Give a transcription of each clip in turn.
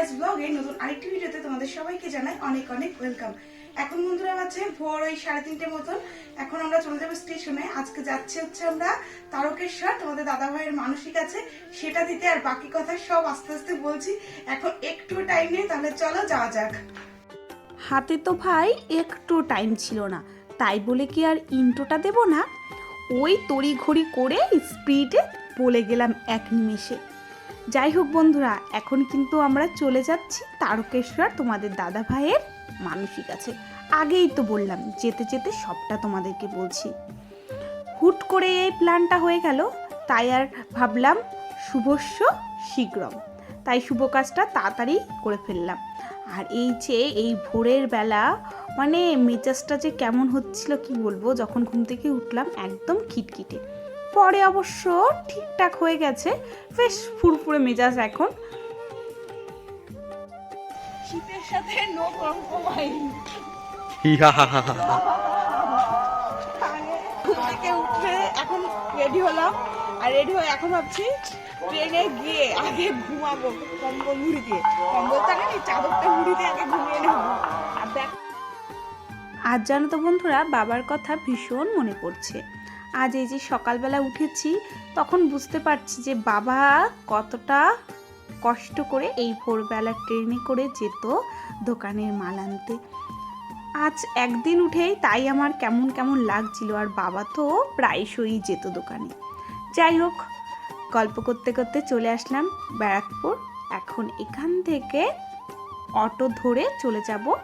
Prius ব্লগে নতুন আরেকটি ভিডিওতে তোমাদের সবাইকে জানাই অনেক অনেক ওয়েলকাম এখন বন্ধুরা আছে ভোর ওই সাড়ে তিনটে মতন। এখন আমরা চলে যাব স্টেশনে। আজকে যাচ্ছে হচ্ছে আমরা তারকেশ্বর। তোমাদের দাদা ভাইয়ের মানসিক আছে, সেটা দিতে আর বাকি কথা সব আস্তে আস্তে বলছি। এখন একটু টাইম নেই, তাহলে চলো যাওয়া যাক। হাতে তো ভাই একটু টাইম ছিল না। তাই বলে কি আর ইন্টোটা দেব না? ওই তড়িঘড়ি করে স্পিডে বলে গেলাম এক নিমেষে। যাই হোক বন্ধুরা, এখন কিন্তু আমরা চলে যাচ্ছি তারকেশ্বর তোমাদের দাদা ভাইয়ের মানসিক আছে আগেই তো বললাম, যেতে যেতে সবটা তোমাদেরকে বলছি। হুট করে এই প্ল্যানটা হয়ে গেল, তাই আর ভাবলাম শুভস্য শীঘ্রম তাই শুভ কাজটা তাড়াতাড়ি করে ফেললাম। আর এই যে এই ভোরের বেলা মানে মেজাজটা যে কেমন হচ্ছিল কি বলব, যখন ঘুম থেকে উঠলাম একদম খিটখিটে। পরে অবশ্য ঠিকঠাক হয়ে গেছে। বেশ ফুরফুরে মেজাজ এখন। শীতের সাথে নো কম্প্রোমাইজ ঘুম থেকে উঠে এখন রেডি হলাম। আর রেডি হয়ে এখন ভাবছি ট্রেনে গিয়ে আগে ঘুমাবো কম্বল মুড়ি দিয়ে। কম্বল থাকে না চাদরটা মুড়ি দিয়ে আগে ঘুমিয়ে নেব। আর দেখ আজ জানো তো বন্ধুরা বাবার কথা ভীষণ মনে পড়ছে। আজ এই যে সকালবেলা উঠেছি, তখন বুঝতে পারছি যে বাবা কতটা কষ্ট করে এই ভোরবেলা ট্রেনে করে যেত দোকানের মাল আনতে। আজ একদিন উঠেই তাই আমার কেমন কেমন লাগছিল আর বাবা তো প্রায়শই যেত দোকানে। যাই হোক, গল্প করতে করতে চলে আসলাম ব্যারাকপুর। এখন এখান থেকে অটো ধরে চলে যাব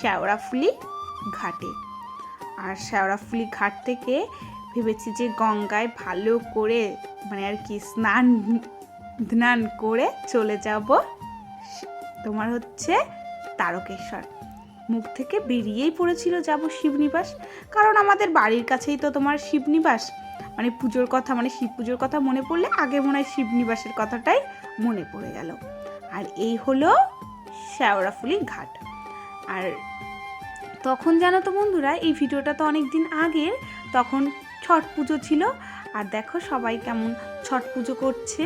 শ্যাওড়াফুলি ঘাটে। আর শ্যাওড়াফুলি ঘাট থেকে ভেবেছি যে গঙ্গায় ভালো করে মানে আর কি স্নান স্নান করে চলে যাব। তোমার হচ্ছে তারকেশ্বর। মুখ থেকে বেরিয়েই পড়েছিল যাব শিবনিবাস। কারণ আমাদের বাড়ির কাছেই তো তোমার শিবনিবাস। মানে পুজোর কথা মানে শিব পুজোর কথা মনে পড়লে আগে মনে হয় শিবনিবাসের কথাটাই মনে পড়ে গেল। আর এই হলো শ্যাওড়াফুলি ঘাট। আর তখন জানো তো বন্ধুরা, এই ভিডিওটা তো অনেক দিন আগের, তখন ছট পুজো ছিল। আর দেখো সবাই কেমন ছট পুজো করছে।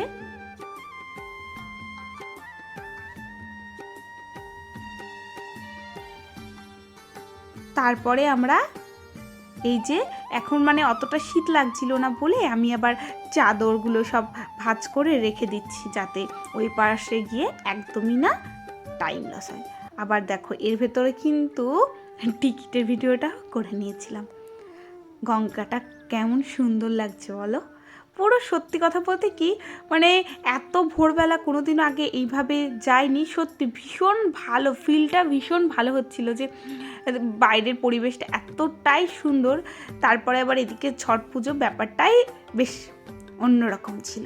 তারপরে আমরা এই যে এখন মানে অতটা শীত লাগছিল না বলে আমি আবার চাদরগুলো সব ভাঁজ করে রেখে দিচ্ছি যাতে ওই পাশে গিয়ে একদমই না টাইম লস হয়। আবার দেখো এর ভেতরে কিন্তু টিকিটের ভিডিওটা করে নিয়েছিলাম। গঙ্গাটা কেমন সুন্দর লাগছে বলো? পুরো সত্যি কথা বলতে কি মানে এত ভোরবেলা কোনোদিন আগে এইভাবে যায়নি সত্যি ভীষণ ভালো ফিলটা ভীষণ ভালো হচ্ছিল যে বাইরের পরিবেশটা এতটাই সুন্দর, তারপরে আবার এদিকে ছট পুজো ব্যাপারটাই বেশ অন্যরকম ছিল।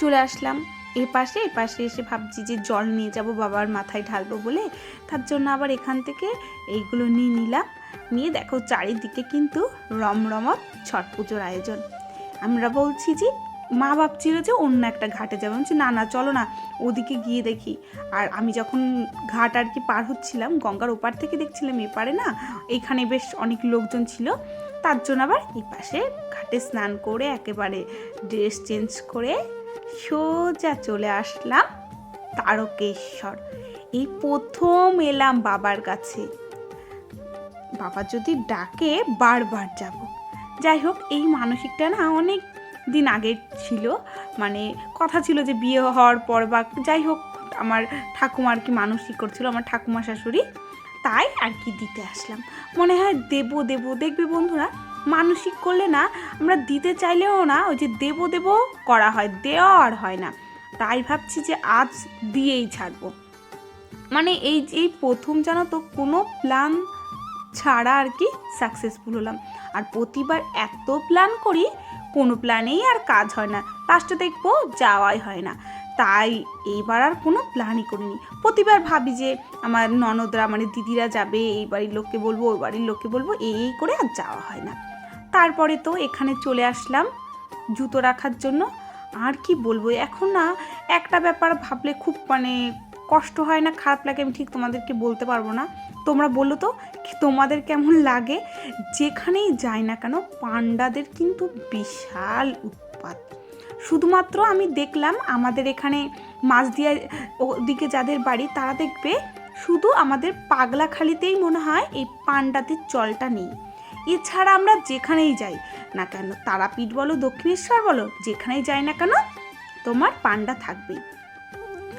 চলে আসলাম, এ পাশে এ পাশে এসে ভাবছি যে জল নিয়ে যাব, বাবার মাথায় ঢালবো বলে, তার জন্য আবার এখান থেকে এইগুলো নিয়ে নিলাম। নিয়ে দেখো চারিদিকে কিন্তু রমরমত ছট পুজোর আয়োজন। আমরা বলছি যে মা ভাবছিল যে অন্য একটা ঘাটে যাব। বলছি, না না চলো না ওদিকে গিয়ে দেখি। আর আমি যখন ঘাট আর কি পার হচ্ছিলাম গঙ্গার ওপার থেকে দেখছিলাম এপারে না এখানে বেশ অনেক লোকজন ছিল। তার জন্য আবার এই পাশে ঘাটে স্নান করে একেবারে ড্রেস চেঞ্জ করে সোজা চলে আসলাম তারকেশ্বর। এই প্রথম এলাম বাবার কাছে। বাবা যদি ডাকে, বারবার যাব। যাই হোক, এই মানসিকটা না অনেক দিন আগে ছিল। মানে কথা ছিল যে বিয়ে হওয়ার পর বা যাই হোক, আমার ঠাকুমা আর কি মানসিক করছিল, আমার ঠাকুমা শাশুড়ি, তাই আর কি দিতে আসলাম। মনে হয় দেব দেব, দেখবে বন্ধুরা, মানসিক করলে না আমরা দিতে চাইলেও না ওই যে দেবো দেবো করা হয় দেওয়া আর হয় না। তাই ভাবছি যে আজ দিয়েই ছাড়বো। মানে এই এই প্রথম জানো তো কোনো প্ল্যান ছাড়া আর কি সাকসেসফুল হলাম। আর প্রতিবার এত প্ল্যান করি, কোনো প্ল্যানেই আর কাজ হয় না। লাস্টে দেখব যাওয়াই হয় না। তাই এইবার আর কোনো প্ল্যানই করিনি। প্রতিবার ভাবি যে আমার ননদরা মানে দিদিরা যাবে, এই বাড়ির লোককে বলব, ওই বাড়ির লোককে বলব, এই এই করে আর যাওয়া হয় না। তারপরে তো এখানে চলে আসলাম জুতো রাখার জন্য। আর কি বলব, এখন না একটা ব্যাপার ভাবলে খুব মানে কষ্ট হয় না, খারাপ লাগে, আমি ঠিক তোমাদেরকে বলতে পারব না। তোমরা বলো তো তোমাদের কেমন লাগে? যেখানেই যাই না কেন, পান্ডাদের কিন্তু বিশাল উৎপাত। শুধুমাত্র আমি দেখলাম আমাদের এখানে মাঝদিয়া ওদিকে যাদের বাড়ি, তারা দেখবে শুধু আমাদের পাগলাখালিতেই মনে হয় এই পান্ডাদের চলটা নেই। এছাড়া আমরা যেখানেই যাই না কেন, তারাপীঠ বলো, দক্ষিণেশ্বর বলো, যেখানেই যাই না কেন, তোমার পান্ডা থাকবেই।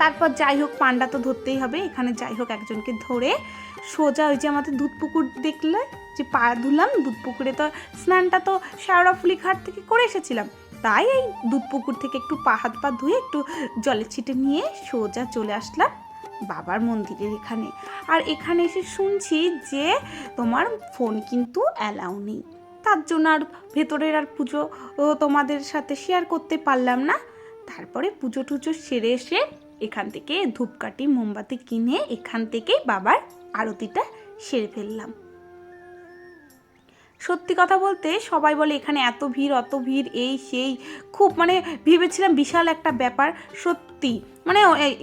তারপর যাই হোক, পান্ডা তো ধরতেই হবে। এখানে যাই হোক, একজনকে ধরে সোজা ওই যে আমাদের দুধ পুকুর দেখলে, যে পা ধুলাম দুধ পুকুরে তো স্নানটা তো শেওড়াফুলি ঘাট থেকে করে এসেছিলাম। তাই এই দুধ পুকুর থেকে একটু পা, হাত, পা ধুয়ে একটু জলের ছিটে নিয়ে সোজা চলে আসলাম বাবার মন্দিরের এখানে। আর এখানে এসে শুনছি যে তোমার ফোন কিন্তু অ্যালাউ নেই। তার জন্য আর ভেতরের আর পুজো তোমাদের সাথে শেয়ার করতে পারলাম না। তারপরে পুজো টুজো সেরে এসে এখান থেকে ধূপকাঠি, মোমবাতি কিনে এখান থেকে বাবার আরতিটা সেরে ফেললাম। সত্যি কথা বলতে সবাই বলে এখানে এত ভিড়, অত ভিড়, এই সেই, খুব মানে ভেবেছিলাম বিশাল একটা ব্যাপার, সত্যি। মানে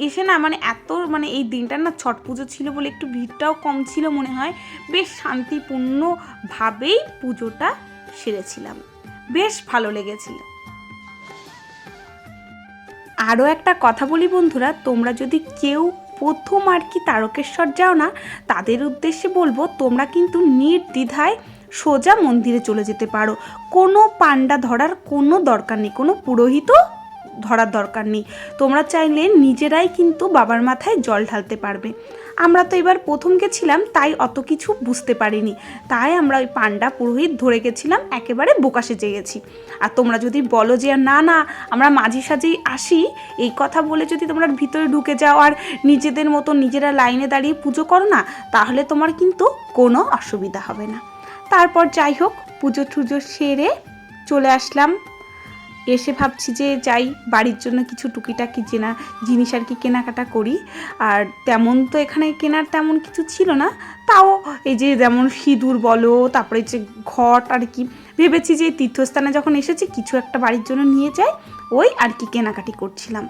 এসে না মানে এত মানে এই দিনটা না ছট পুজো ছিল বলে একটু ভিড়টাও কম ছিল মনে হয়, বেশ শান্তিপূর্ণভাবেই পুজোটা সেরেছিলাম। বেশ ভালো লেগেছিল। আরও একটা কথা বলি বন্ধুরা, তোমরা যদি কেউ প্রথম আর কি তারকেশ্বর যাও না, তাদের উদ্দেশ্যে বলব তোমরা কিন্তু নির্দ্বিধায় সোজা মন্দিরে চলে যেতে পারো। কোনো পান্ডা ধরার কোনো দরকার নেই, কোনো পুরোহিত ধরার দরকার নেই। তোমরা চাইলে নিজেরাই কিন্তু বাবার মাথায় জল ঢালতে পারবে। আমরা তো এবার প্রথম গেছিলাম, তাই অত কিছু বুঝতে পারিনি। তাই আমরা ওই পান্ডা পুরোহিত ধরে গেছিলাম, একেবারে বোকা সেজে গেছি। আর তোমরা যদি বলো যে, না না, আমরা মাঝে সাঝেই আসি, এই কথা বলে যদি তোমরা ভিতরে ঢুকে যাও আর নিজেদের মতো নিজেরা লাইনে দাঁড়িয়ে পুজো করো না, তাহলে তোমার কিন্তু কোনো অসুবিধা হবে না। তারপর যাই হোক পুজো টুজো সেরে চলে আসলাম এসে ভাবছি যে যাই, বাড়ির জন্য কিছু টুকিটাকি চেনা জিনিস আর কি কেনাকাটা করি। আর তেমন তো এখানে কেনার তেমন কিছু ছিল না। তাও এই যে যেমন সিঁদুর বলো, তারপরে যে ঘট আর কি। ভেবেছি যে তীর্থস্থানে যখন এসেছি, কিছু একটা বাড়ির জন্য নিয়ে যাই, ওই আর কি কেনাকাটি করছিলাম।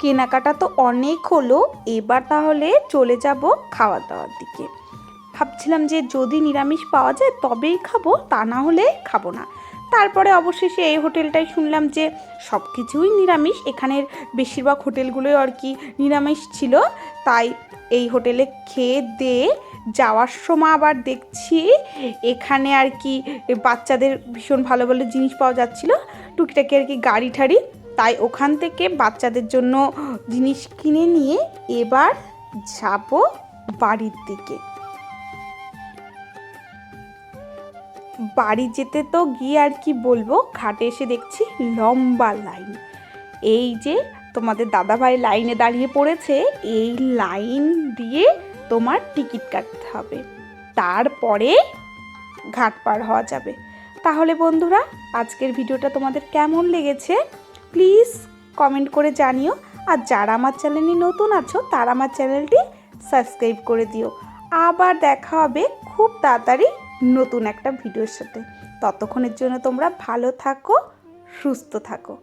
কেনাকাটা তো অনেক হলো, এবার তাহলে চলে যাব খাওয়া দাওয়ার দিকে। ভাবছিলাম যে যদি নিরামিষ পাওয়া যায় তবেই খাব, তা না হলে খাব না। তারপরে অবশেষে এই হোটেলটাই শুনলাম যে সব কিছুই নিরামিষ, এখানের বেশিরভাগ হোটেলগুলোই আর কি নিরামিষ ছিল। তাই এই হোটেলে খেয়ে দিয়ে যাওয়ার সময় আবার দেখছি এখানে আর কি বাচ্চাদের ভীষণ ভালো ভালো জিনিস পাওয়া যাচ্ছিল, টুকিটাকি আর কি গাড়ি ঠাড়ি। তাই ওখান থেকে বাচ্চাদের জন্য জিনিস কিনে নিয়ে এবার যাব বাড়ির দিকে। বাড়ি যেতে তো গিয়ে আর কি বলব? ঘাটে এসে দেখছি লম্বা লাইন। এই যে তোমাদের দাদাভাই লাইনে দাঁড়িয়ে পড়েছে, এই লাইন দিয়ে তোমার টিকিট কাটতে হবে। তারপরে ঘাট পার হওয়া যাবে। তাহলে বন্ধুরা, আজকের ভিডিওটা তোমাদের কেমন লেগেছে? প্লিজ কমেন্ট করে জানিও। আর যারা আমার চ্যানেলে নতুন আছো, তারা আমার চ্যানেলটি সাবস্ক্রাইব করে দিও। আবার দেখা হবে খুব তাড়াতাড়ি নতুন একটা ভিডিওর সাথে। ততক্ষণের জন্য তোমরা ভালো থাকো সুস্থ থাকো।